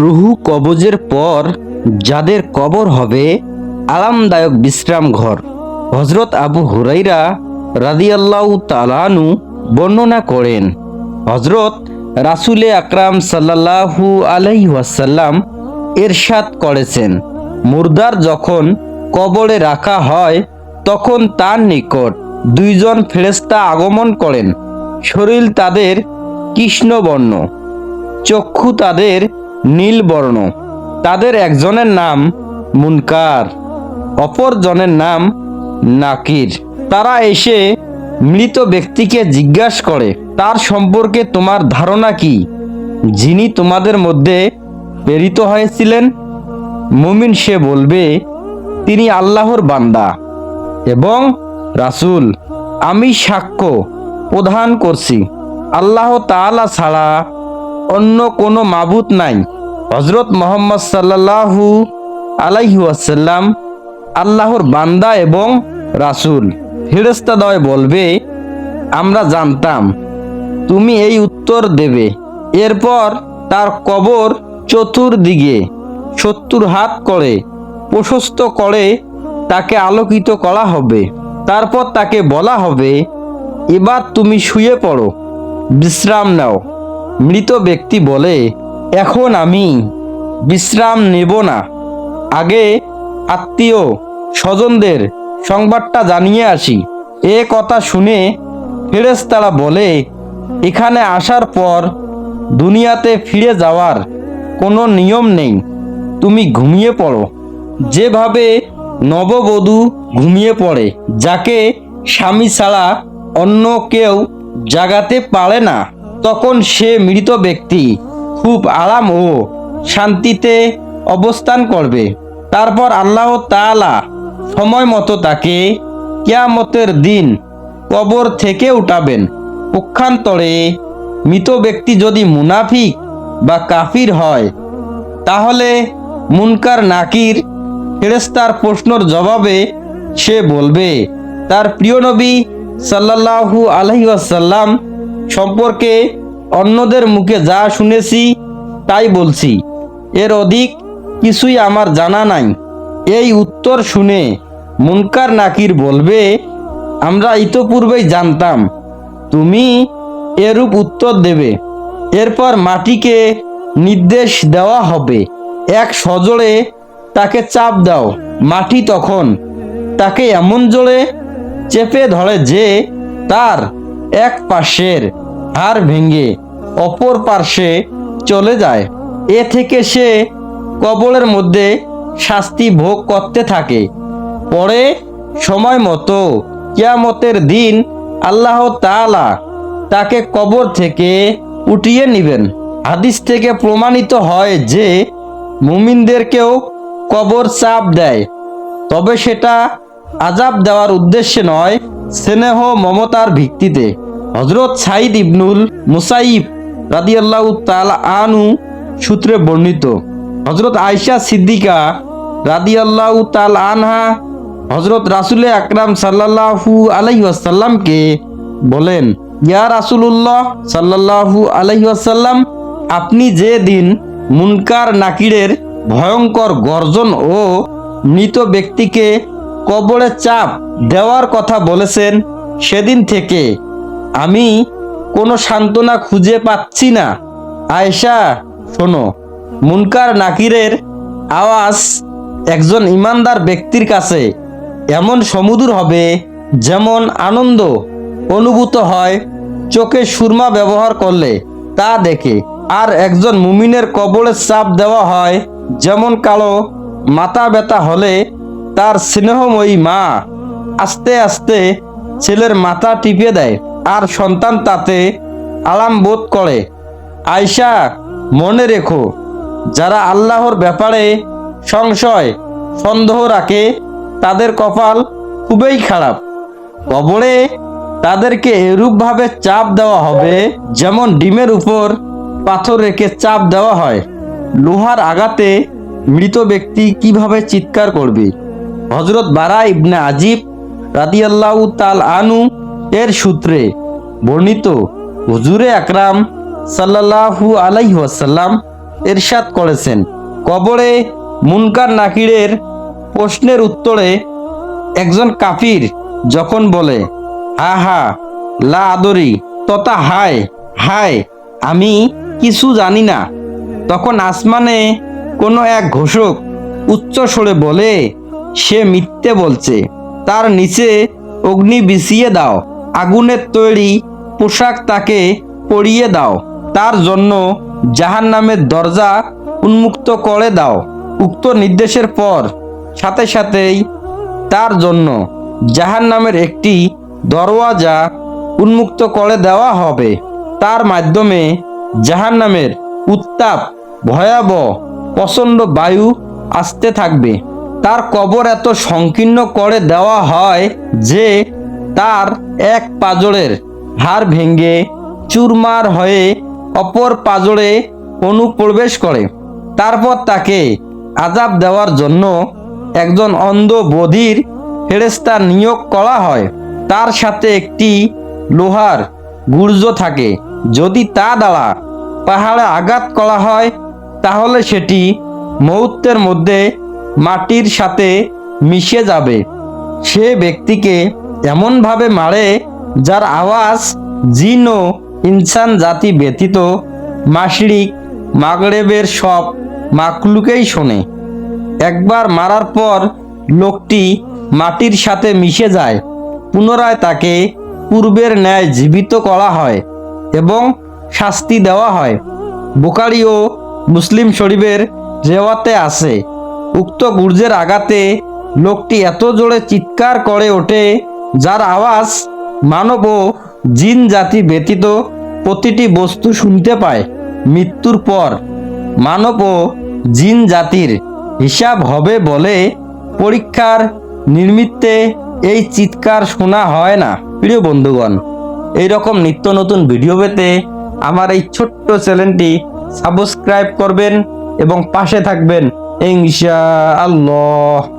রুহু কবজের পর যাদের কবর হবে, আরামদায়ক বিশ্রাম ঘর। হজরত আবু হুরাইরা রাদিয়াল্লাহু তালানু বর্ণনা করেন হজরত রাসুলে আকরাম সাল্লাল্লাহু আলাইহি ওয়াসাল্লাম এরশাদ করেছেন, মুর্দার যখন কবরে রাখা হয়, তখন তার নিকট দুইজন ফেরেশতা আগমন করেন। শরীর তাদের কৃষ্ণবর্ণ, চক্ষু তাদের নীল বর্ণ তাদের একজনের নাম মুনকার, অপরজনের নাম নাকির। তারা এসে মৃত ব্যক্তিকে জিজ্ঞাসা করে, তার সম্পর্কে তোমার ধারণা কি? যিনি তোমাদের মধ্যে প্রেরিত হয়েছিলেন। মুমিন সে বলবে, তিনি আল্লাহর বান্দা এবং রাসূল। আমি সাক্ষ্য প্রদান করছি। আল্লাহ তাআলা ছাড়া অন্য কোনো মাবুত নাই। হজরত মোহাম্মদ সাল্লাল্লাহু আলাইহি ওয়াসাল্লাম আল্লাহর বান্দা এবং রাসূল। ফেরেশতাদয় বলবে, আমরা জানতাম, তুমি এই উত্তর দেবে। এরপর তার কবর চতুর্দিকে সত্তর হাত করে প্রশস্ত করে তাকে আলোকিত করা হবে। তারপর তাকে বলা হবে, এবার তুমি শুয়ে পড়ো, বিশ্রাম নাও। মৃত ব্যক্তি বলে এখন আমি বিশ্রাম নেব না। আগে আত্মীয় স্বজনদের সংবাদটা জানিয়ে আসি। এ কথা শুনে ফেরেশতারা বলে, এখানে আসার পর দুনিয়াতে ফিরে যাওয়ার কোনো নিয়ম নেই। তুমি ঘুমিয়ে পড়ো। যেভাবে নববধূ ঘুমিয়ে পড়ে, যাকে স্বামী ছাড়া অন্য কেউ জাগাতে পারে না, তখন সে মৃত ব্যক্তি খুব আরাম ও শান্তিতে অবস্থান করবে। তারপর আল্লাহ তাআলা সময় মতো তাকে কিয়ামতের দিন কবর থেকে উঠাবেন। পক্ষান্তরে মৃত ব্যক্তি যদি মুনাফিক বা কাফির হয়, তাহলে মুনকার নাকির ফেরেস্তার প্রশ্নর জবাবে সে বলবে, তার প্রিয় নবী সাল্লাল্লাহু আলহি আসাল্লাম সম্পর্কে অন্যদের মুখে যা শুনেছি, তাই বলছি। এর অধিক কিছুই আমার জানা নাই। এই উত্তর শুনে মুনকার নাকির বলবে, আমরা ইতোপূর্বেই জানতাম, তুমি এরূপ উত্তর দেবে। এরপর মাটিকে নির্দেশ দেওয়া হবে। এক সজোরে তাকে চাপ দাও। মাটি তখন তাকে এমন জোরে চেপে ধরে যে তার এক পাশের হাড় ভেঙে অপর পার্শ্বে চলে যায়। এ থেকে সে কবলের মধ্যে শাস্তি ভোগ করতে থাকে। পরে সময় মতো কিয়ামতের দিন আল্লাহ তাআলা তাকে কবর থেকে উঠিয়ে নেবেন। হাদিস থেকে প্রমাণিত হয় যে মুমিনদেরকেও কবর চাপ দেয়। তবে সেটা আজাব দেওয়ার উদ্দেশ্যে নয়, স্নেহ মমতার ভিত্তিতে। হজরত সাইদ ইবনুল মুসাইব রাদিয়াল্লাহ তাল আনু সূত্রে বর্ণিত। হজরত আয়সা সিদ্দিকা রাদিয়াল্লাহ তাল আনহা হজরত রাসুলে আকরাম সাল্লাল্লাহু আলাইহি আসাল্লামকে বলেন, ইয়া রাসুলুল্লাহ সাল্লাল্লাহু আলাইহি আসাল্লাম আপনি যে দিন মুনকার নাকিরের ভয়ঙ্কর গর্জন ও মৃত ব্যক্তিকে কবরে চাপ দেওয়ার কথা বলেছেন, সেদিন থেকে আমি কোনো সান্ত্বনা খুঁজে পাচ্ছি না। আয়েশা, শোনো, মুনকার নাকিরের আওয়াজ একজন ইমানদার ব্যক্তির কাছে এমন সমুদুর হবে যেমন আনন্দ অনুভূত হয় চোখে সুরমা ব্যবহার করলে, তা দেখে। আর একজন মুমিনের কবলে চাপ দেওয়া হয় যেমন কালো মাথা ব্যথা হলে তার স্নেহময়ী মা আস্তে আস্তে ছেলের মাথা টিপে দেয়। আর সন্তান তাতে আলাম বোধ করে। আয়সা মনে রেখো, যারা আল্লাহর ব্যাপারে সংশয়, সন্দেহ রাখে, তাদের কপাল খুবই খারাপ। কবরে তাদেরকে এরূপভাবে চাপ দেওয়া হবে যেমন ডিমের উপর পাথর রেখে চাপ দেওয়া হয়। লোহার আঘাতে মৃত ব্যক্তি কীভাবে চিৎকার করবে? হজরত বারা ইবনে আজিব রাদিয়াল্লাহু তাল আনু এর সূত্রে বর্ণিত হুজুরে আকরাম সাল্লাল্লাহু আলাইহি ওয়াসাল্লাম এরশাদ করেছেন। কবরে মুনকার নাকিরের প্রশ্নের উত্তরে একজন কাফির যখন বলে, হা হা, লা আদরি, তথা হায় হায়, আমি কিছু জানি না। তখন আসমানে কোনো এক ঘোষক উচ্চ স্বরে বলে, সে মিথ্যে বলছে, তার নিচে অগ্নি বিছিয়ে দাও। আগুনের তৈরি পোশাক তাকে পরিয়ে দাও। তার জন্য জাহান নামের দরজা উন্মুক্ত করে দাও। উক্ত নির্দেশের পর, সাথে সাথেই তার জন্য জাহান নামের একটি দরওয়াজা উন্মুক্ত করে দেওয়া হবে। তার মাধ্যমে জাহান নামের উত্তাপ, ভয়াবহ, প্রচণ্ড বায়ু আসতে থাকবে। তার কবর এত সংকীর্ণ করে দেওয়া হয় যে তার এক পাজরের হাড় ভেঙে চুরমার হয়ে অপর পাজরে অনুপ্রবেশ করে। তারপর তাকে আজাব দেওয়ার জন্য একজন অন্ধ বধির ফেরেস্তা নিয়োগ করা হয়। তার সাথে একটি লোহার গুর্জ থাকে। যদি তা দ্বারা পাহাড়ে আঘাত করা হয়, তাহলে সেটি মুহূর্তের মধ্যে মাটির সাথে মিশে যাবে। সে ব্যক্তিকে এমনভাবে মারে যার আওয়াজ জিন ও ইনসান জাতি ব্যতীত মাসরিক মাগরেবের সব মাকলুকেই শোনে। একবার মারার পর লোকটি মাটির সাথে মিশে যায়। পুনরায় তাকে পূর্বের ন্যায় জীবিত করা হয় এবং শাস্তি দেওয়া হয়। বোকারি ও মুসলিম শরীফের রেওয়াতে আছে উক্ত গুর্জের আঘাতে লোকটি এত জোরে চিৎকার করে ওঠে যার আওয়াজ মানব ও জিন জাতি ব্যতীত প্রতিটি বস্তু শুনতে পায়। মৃত্যুর পর মানব ও জিন জাতির হিসাব হবে বলে পরীক্ষার নির্মিত্তে এই চিৎকার শোনা হয় না। প্রিয় বন্ধুগণ এই রকম নিত্য নতুন ভিডিও পেতে আমার এই ছোট্ট চ্যানেলটি সাবস্ক্রাইব করবেন এবং পাশে থাকবেন। ইনশা আল্লাহ